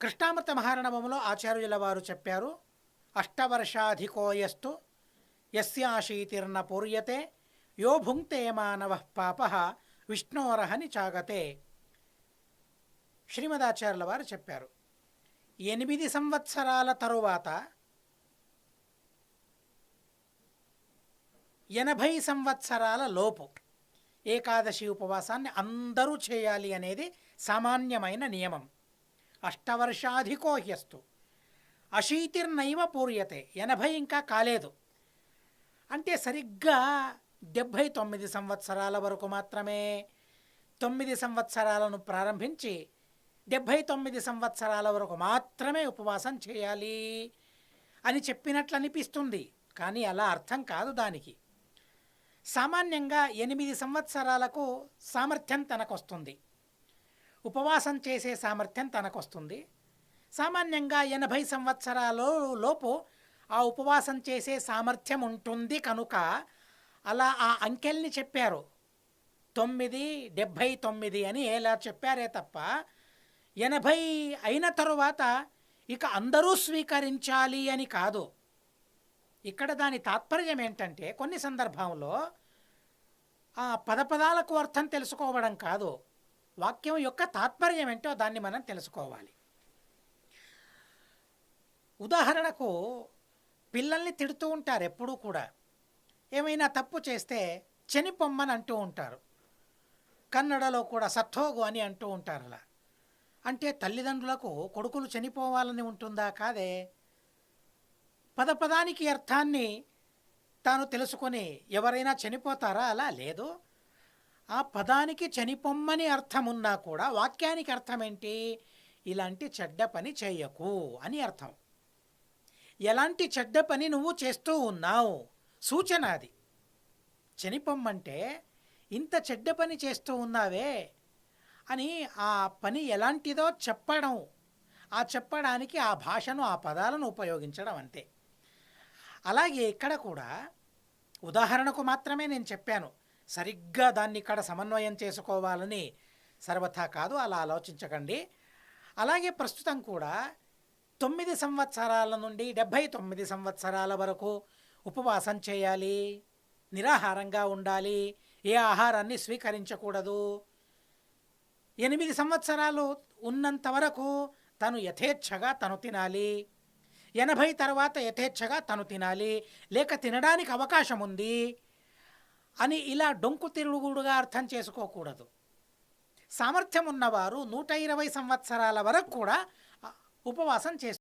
కృష్ణామృత మహారణవములో ఆచార్యుల వారు చెప్పారు అష్టవర్షాధికోయస్తు యస్యాశీతిర్న పూర్యతే యో భుంక్తే మానవ పాప విష్ణోరహని చాగతే. శ్రీమదాచార్యుల వారు చెప్పారు ఎనిమిది సంవత్సరాల తరువాత ఎనభై సంవత్సరాల లోపు ఏకాదశి ఉపవాసాన్ని అందరూ చేయాలి అనేది సామాన్యమైన నియమం. అష్టవర్షాధికో హ్యస్తు. అశీతిర్నైవ పూర్యతే ఎనభై ఇంకా కాలేదు. అంటే సరిగ్గా డెబ్భై తొమ్మిది సంవత్సరాల వరకు మాత్రమే తొమ్మిది సంవత్సరాలను ప్రారంభించి డెబ్భై తొమ్మిది సంవత్సరాల వరకు మాత్రమే ఉపవాసం చేయాలి అని చెప్పినట్లు అనిపిస్తుంది కానీ అలా అర్థం కాదు దానికి. సామాన్యంగా ఎనిమిది సంవత్సరాలకు సామర్థ్యం తనకొస్తుంది. ఉపవాసం చేసే సామర్థ్యం తనకొస్తుంది. సామాన్యంగా ఎనభై సంవత్సరాలలో లోపు ఆ ఉపవాసం చేసే సామర్థ్యం ఉంటుంది కనుక అలా ఆ అంకెల్ని చెప్పారు. తొమ్మిది డెబ్భై తొమ్మిది అని ఎలా చెప్పారే తప్ప ఎనభై అయిన తరువాత ఇక అందరూ స్వీకరించాలి అని కాదు. ఇక్కడ దాని తాత్పర్యం ఏంటంటే కొన్ని సందర్భంలో ఆ పదపదాలకు అర్థం తెలుసుకోవడం కాదు. వాక్యం యొక్క తాత్పర్యం ఏంటో దాన్ని మనం తెలుసుకోవాలి. ఉదాహరణకు పిల్లల్ని తిడుతూ ఉంటారు ఎప్పుడూ కూడా. ఏమైనా తప్పు చేస్తే చనిపొమ్మని అంటూ ఉంటారు. కన్నడలో కూడా సత్తోగు అని అంటూ ఉంటారు అలా. అంటే తల్లిదండ్రులకు కొడుకులు చనిపోవాలని ఉంటుందా కాదే? పదపదానికి అర్థాన్ని తాను తెలుసుకొని ఎవరైనా చనిపోతారా అలా? లేదు. ఆ పదానికి చనిపొమ్మని అర్థం ఉన్నా కూడా వాక్యానికి అర్థం ఏంటి ఇలాంటి చెడ్డ పని చేయకు అని అర్థం. ఎలాంటి చెడ్డ పని నువ్వు చేస్తూ ఉన్నావు? సూచన అది. చనిపొమ్మంటే ఇంత చెడ్డ పని చేస్తూ ఉన్నావే అని ఆ పని ఎలాంటిదో చెప్పడం. ఆ చెప్పడానికి ఆ భాషను ఆ పదాలను ఉపయోగించడం అంతే. అలాగే ఇక్కడ కూడా ఉదాహరణకు మాత్రమే నేను చెప్పాను. సరిగ్గా దాన్ని ఇక్కడ సమన్వయం చేసుకోవాలని సర్వథా కాదు అలా ఆలోచించకండి. అలాగే ప్రస్తుతం కూడా తొమ్మిది సంవత్సరాల నుండి డెబ్భై తొమ్మిది సంవత్సరాల వరకు ఉపవాసం చేయాలి నిరాహారంగా ఉండాలి ఏ ఆహారాన్ని స్వీకరించకూడదు. ఎనిమిది సంవత్సరాలు ఉన్నంత వరకు తను యథేచ్ఛగా తను తినాలి. ఎనభై తర్వాత యథేచ్ఛగా తను తినాలి. లేక తినడానికి అవకాశం ఉంది. అని ఇలా డొంకు తిరుగుడుగా అర్థం చేసుకోకూడదు. సామర్థ్యం ఉన్నవారు నూట ఇరవై సంవత్సరాల వరకు కూడా ఉపవాసం చేస్తారు